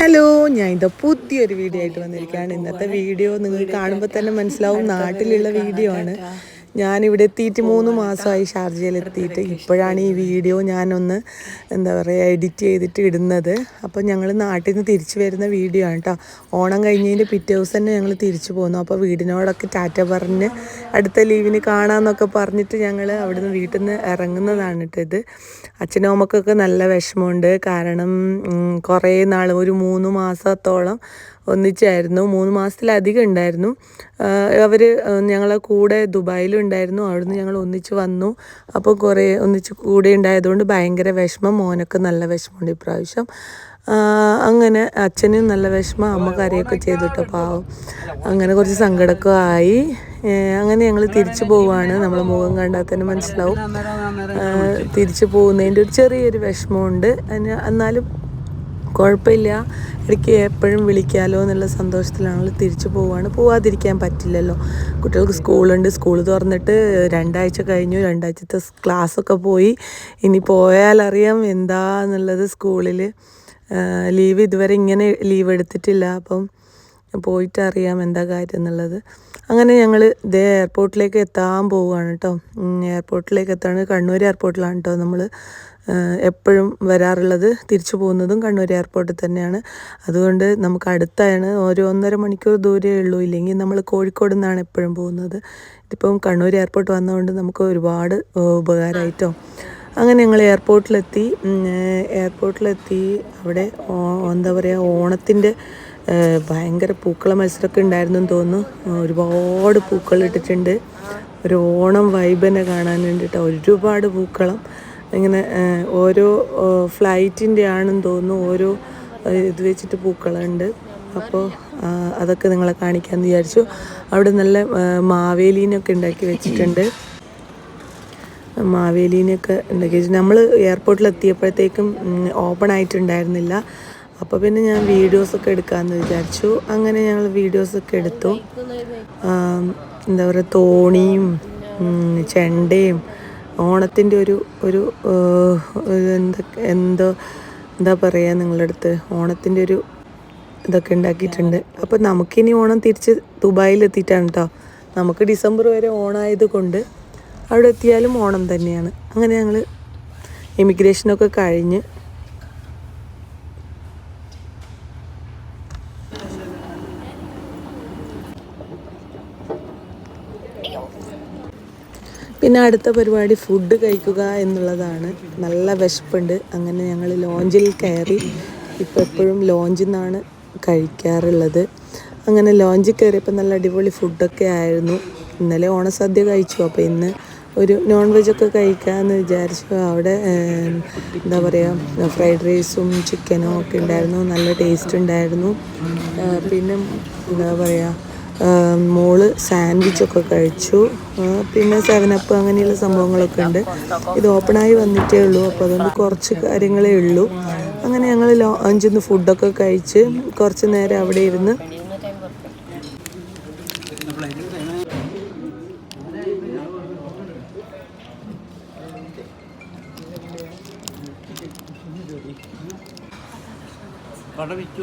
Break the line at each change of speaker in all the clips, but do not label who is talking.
Hello ഞാൻ ഇത് പുതിയൊരു വീഡിയോ ആയിട്ട് വന്നിരിക്കുകയാണ്. ഇന്നത്തെ വീഡിയോ നിങ്ങൾ കാണുമ്പോൾ തന്നെ മനസ്സിലാവും. നാട്ടിലുള്ള വീഡിയോ ആണ്. ഞാനിവിടെ എത്തിയിട്ട് മൂന്ന് മാസമായി ഷാർജയിൽ എത്തിയിട്ട്. ഇപ്പോഴാണ് ഈ വീഡിയോ ഞാനൊന്ന് എന്താ പറയുക എഡിറ്റ് ചെയ്തിട്ട് ഇടുന്നത്. അപ്പോൾ ഞങ്ങൾ നാട്ടിൽ നിന്ന് തിരിച്ചു വരുന്ന വീഡിയോ ആണ് കേട്ടോ ഓണം കഴിഞ്ഞതിന്റെ പിറ്റേ ദിവസം തന്നെ ഞങ്ങൾ തിരിച്ചു പോന്നു. അപ്പോൾ വീടിനോടൊക്കെ ടാറ്റ പറഞ്ഞ് അടുത്ത ലീവിന് കാണാമെന്നൊക്കെ പറഞ്ഞിട്ട് ഞങ്ങൾ അവിടുന്ന് വീട്ടിൽ നിന്ന് ഇറങ്ങുന്നതാണ് കേട്ടോ ഇത്. അച്ഛനും അമ്മക്കൊക്കെ നല്ല വിഷമമുണ്ട്. കാരണം കുറേ നാൾ ഒരു മൂന്ന് മാസത്തോളം ഒന്നിച്ചായിരുന്നു. മൂന്ന് മാസത്തിലധികം ഉണ്ടായിരുന്നു. അവർ ഞങ്ങളെ കൂടെ ദുബായിലുണ്ടായിരുന്നു അവിടുന്ന് ഞങ്ങൾ ഒന്നിച്ച് വന്നു. അപ്പോൾ കുറേ ഒന്നിച്ച് കൂടെ ഉണ്ടായതുകൊണ്ട് ഭയങ്കര വിഷമം. മോനൊക്കെ നല്ല വിഷമമുണ്ട് ഇപ്രാവശ്യം. അങ്ങനെ അച്ഛനും നല്ല വിഷമം. അമ്മ കരയൊക്കെ ചെയ്തിട്ട് പാവം. അങ്ങനെ കുറച്ച് സങ്കടമൊക്കെ ആയി. അങ്ങനെ ഞങ്ങൾ തിരിച്ചു പോവാണ്. നമ്മൾ മുഖം കണ്ടാൽ തന്നെ മനസ്സിലാവും. തിരിച്ചു പോകുന്നതിന്റെ ഒരു ചെറിയൊരു വിഷമമുണ്ട്. എന്നാലും കുഴപ്പമില്ല. ഇടയ്ക്ക് എപ്പോഴും വിളിക്കാമല്ലോ എന്നുള്ള സന്തോഷത്തിലാണല്ലോ തിരിച്ചു പോവുകയാണ് പോവാതിരിക്കാൻ പറ്റില്ലല്ലോ. കുട്ടികൾക്ക് സ്കൂളുണ്ട്. സ്കൂൾ തുറന്നിട്ട് രണ്ടാഴ്ച കഴിഞ്ഞു. രണ്ടാഴ്ചത്തെ ക്ലാസ്സൊക്കെ പോയി. ഇനി പോയാലറിയാം എന്താ എന്നുള്ളത് സ്കൂളിൽ ലീവ് ഇതുവരെ ഇങ്ങനെ ലീവ് എടുത്തിട്ടില്ല. അപ്പം പോയിട്ട് അറിയാം എന്താ കാര്യം എന്നുള്ളത്. അങ്ങനെ ഞങ്ങൾ ഇതേ എയർപോർട്ടിലേക്ക് എത്താൻ പോവുകയാണ് കേട്ടോ എയർപോർട്ടിലേക്ക് എത്താണ്? കണ്ണൂർ എയർപോർട്ടിലാണ് കേട്ടോ നമ്മൾ എപ്പോഴും വരാറുള്ളത് തിരിച്ചു പോകുന്നതും കണ്ണൂർ എയർപോർട്ടിൽ തന്നെയാണ്. അതുകൊണ്ട് നമുക്ക് അടുത്താണ് ഒരു ഒന്നര മണിക്കൂർ ദൂരമേ ഉള്ളൂ. ഇല്ലെങ്കിൽ നമ്മൾ കോഴിക്കോട് നിന്നാണ് എപ്പോഴും പോകുന്നത്. ഇതിപ്പം കണ്ണൂർ എയർപോർട്ട് വന്നതുകൊണ്ട് നമുക്ക് ഒരുപാട് ഉപകാരമായിട്ടോ. അങ്ങനെ ഞങ്ങൾ എയർപോർട്ടിലെത്തി. എയർപോർട്ടിലെത്തി. അവിടെ എന്താ പറയുക ഓണത്തിന്റെ ഭയങ്കര പൂക്കള മത്സരമൊക്കെ ഉണ്ടായിരുന്നു എന്ന് തോന്നുന്നു. ഒരുപാട് പൂക്കൾ ഇട്ടിട്ടുണ്ട്. ഒരു ഓണം വൈബ് തന്നെ കാണാനുണ്ട് കേട്ടോ ഒരുപാട് പൂക്കളം. ഇങ്ങനെ ഓരോ ഫ്ലൈറ്റിന്റെ ആണെന്ന് തോന്നുന്നു ഓരോ ഇത് വെച്ചിട്ട് പൂക്കളുണ്ട്. അപ്പോൾ അതൊക്കെ നിങ്ങളെ കാണിക്കാമെന്ന് വിചാരിച്ചു. അവിടെ നല്ല മാവേലീനൊക്കെ ഉണ്ടാക്കി വെച്ചിട്ടുണ്ട്. മാവേലീനൊക്കെ ഉണ്ടാക്കി വെച്ചു നമ്മൾ എയർപോർട്ടിൽ എത്തിയപ്പോഴത്തേക്കും ഓപ്പൺ ആയിട്ടുണ്ടായിരുന്നില്ല അപ്പോൾ പിന്നെ ഞാൻ വീഡിയോസൊക്കെ എടുക്കാമെന്ന് വിചാരിച്ചു. അങ്ങനെ ഞങ്ങൾ വീഡിയോസൊക്കെ എടുത്തു. എന്താ പറയുക തോണിയും ചെണ്ടയും ഓണത്തിന്റെ ഒരു ഒരു എന്താ എന്തൊക്കെ എന്തോ എന്താ പറയുക നിങ്ങളുടെ അടുത്ത് ഓണത്തിന്റെ ഒരു ഇതൊക്കെ ഉണ്ടാക്കിയിട്ടുണ്ട്. അപ്പോൾ നമുക്കിനി ഓണം തിരിച്ച് ദുബായിൽ എത്തിയിട്ടാണ് കേട്ടോ നമുക്ക് ഡിസംബർ വരെ ഓണമായത് കൊണ്ട് അവിടെ എത്തിയാലും ഓണം തന്നെയാണ്. അങ്ങനെ ഞങ്ങൾ ഇമിഗ്രേഷനൊക്കെ കഴിഞ്ഞ് പിന്നെ അടുത്ത പരിപാടി ഫുഡ് കഴിക്കുക എന്നുള്ളതാണ്. നല്ല വിശപ്പുണ്ട്. അങ്ങനെ ഞങ്ങൾ ലോഞ്ചിൽ കയറി ഇപ്പോൾ എപ്പോഴും ലോഞ്ചിൽ നിന്നാണ് കഴിക്കാറുള്ളത്. അങ്ങനെ ലോഞ്ചിൽ കയറിയപ്പോൾ നല്ല അടിപൊളി ഫുഡൊക്കെ ആയിരുന്നു. ഇന്നലെ ഓണസദ്യ കഴിച്ചു. അപ്പോൾ ഇന്ന് ഒരു നോൺ വെജൊക്കെ കഴിക്കാമെന്ന് വിചാരിച്ചു. അവിടെ എന്താ പറയുക ഫ്രൈഡ് റൈസും ചിക്കനും ഒക്കെ ഉണ്ടായിരുന്നു. നല്ല ടേസ്റ്റ് ഉണ്ടായിരുന്നു. പിന്നെ എന്താ പറയുക മോൾ സാൻഡ്വിച്ചൊക്കെ കഴിച്ചു. പിന്നെ സെവനപ്പ് അങ്ങനെയുള്ള സംഭവങ്ങളൊക്കെ ഉണ്ട്. ഇത് ഓപ്പണായി വന്നിട്ടേ ഉള്ളൂ. അപ്പോൾ അതുകൊണ്ട് കുറച്ച് കാര്യങ്ങളേ ഉള്ളൂ. അങ്ങനെ ഞങ്ങൾ ലോഞ്ചിൽ ഫുഡൊക്കെ കഴിച്ച് കുറച്ച് നേരം അവിടെ ഇരുന്ന്
പടവിച്ചു?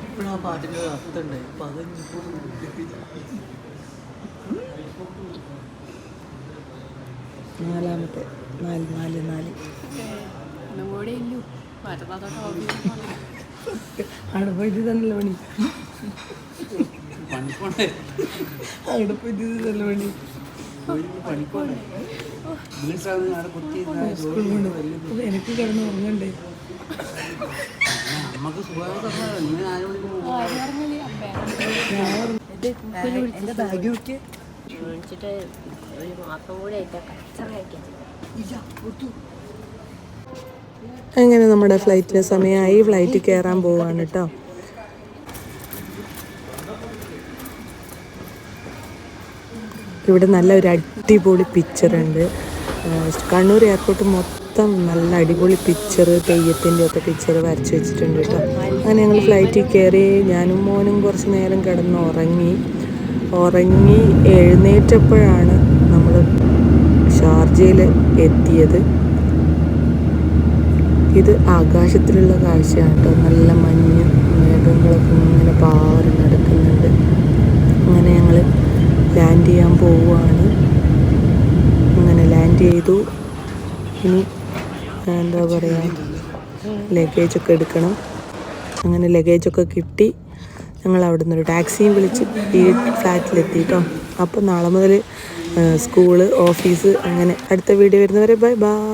ഇപ്പോഴാ പാട്ടിന്റെ അർത്ഥമുണ്ട്. ഇപ്പം അത്
നാലാമത്തെ നാല് നാല് നാല്. അവിടെ പോയിട്ട് തന്നല്ലോ പണി? അവിടെ പോയിട്ട് തന്നല്ലോ പണി? എനിക്ക് കിടന്ന് ഉറങ്ങണ്ടേ? എന്റെ ബാഗ് നോക്കിയേ.
മേടിച്ചിട്ട് ഒരു മാസം കൂടെ കച്ചറയാക്കി
അങ്ങനെ നമ്മുടെ ഫ്ലൈറ്റിന് സമയമായി. ഫ്ലൈറ്റ് കയറാൻ പോവാണ് കേട്ടോ ഇവിടെ നല്ല ഒരു അടിപൊളി പിക്ചർ ഉണ്ട്. കണ്ണൂർ എയർപോർട്ട് മൊത്തം നല്ല അടിപൊളി പിക്ചർ തെയ്യത്തിന്റെ ഒക്കെ പിക്ചർ വരച്ച് വെച്ചിട്ടുണ്ട് കേട്ടോ അങ്ങനെ ഞങ്ങൾ ഫ്ലൈറ്റിൽ കയറി ഞാനും മോനും കുറച്ച് നേരം കിടന്ന് ഉറങ്ങി. ഉറങ്ങി എഴുന്നേറ്റപ്പോഴാണ് നമ്മൾ ഷാർജയിൽ എത്തിയത്. ഇത് ആകാശത്തിലുള്ള കാഴ്ചയാണ് കേട്ടോ നല്ല മഞ്ഞ് മേഘങ്ങളൊക്കെ ഇങ്ങനെ പാറി നടക്കുന്നുണ്ട്. അങ്ങനെ ഞങ്ങൾ ലാൻഡ് ചെയ്യാൻ പോവുകയാണ്. അങ്ങനെ ലാൻഡ് ചെയ്തു. ഇനി എന്താ പറയുക ലഗേജൊക്കെ എടുക്കണം. അങ്ങനെ ലഗേജൊക്കെ കിട്ടി. ഞങ്ങൾ അവിടെ നിന്ന് ഒരു ടാക്സിയും വിളിച്ച് ഈ ഫ്ലാറ്റിലെത്തി കേട്ടോ അപ്പോൾ നാളെ മുതൽ സ്കൂൾ ഓഫീസ് അങ്ങനെ അടുത്ത വീഡിയോ വരുന്നവരെ ബൈ ബൈ.